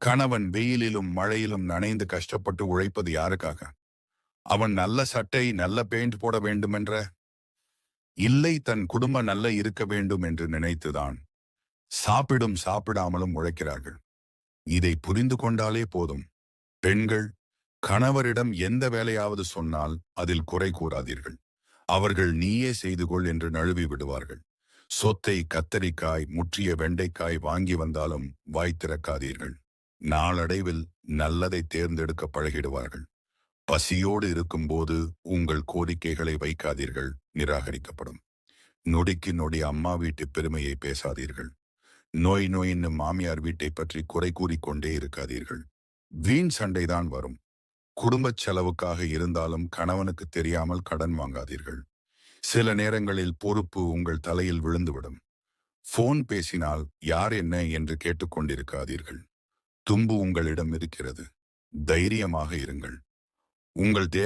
கணவன் வெயிலிலும் மழையிலும் நனைந்து கஷ்டப்பட்டு உழைப்பது யாருக்காக? அவன் நல்ல சட்டை நல்ல பெயிண்ட் போட வேண்டுமென்ற? இல்லை தன் குடும்பம் நல்ல இருக்க வேண்டும் என்று நினைத்துதான் சாப்பிடும் சாப்பிடாமலும் உழைக்கிறார்கள். இதை புரிந்து கொண்டாலே போதும். பெண்கள் கணவரிடம் எந்த வேலையாவது சொன்னால் அதில் குறை கூறாதீர்கள். அவர்கள் நீயே செய்து கொள் என்று நழுவி விடுவார்கள். சொத்தை கத்தரிக்காய் முற்றிய வெண்டைக்காய் வாங்கி வந்தாலும் வாய் திறக்காதீர்கள். நாளடைவில் நல்லதை தேர்ந்தெடுக்க பழகிடுவார்கள். பசியோடு இருக்கும்போது உங்கள் கோரிக்கைகளை வைக்காதீர்கள் நிராகரிக்கப்படும். நொடிக்கு நொடி அம்மா வீட்டு பெருமையை பேசாதீர்கள். நோய் நோயின்னு மாமியார் வீட்டை பற்றி குறை கூறிக்கொண்டே இருக்காதீர்கள். வீண் சண்டைதான் வரும். குடும்பச் செலவுக்காக இருந்தாலும் கணவனுக்கு தெரியாமல் கடன் வாங்காதீர்கள். சில நேரங்களில் பொறுப்பு உங்கள் தலையில் விழுந்துவிடும். போன் பேசினால் யார் என்ன என்று கேட்டுக்கொண்டிருக்காதீர்கள் தும்பு உங்களிடம் இருக்கிறது. தைரியமாக இருங்கள். உங்கள் தே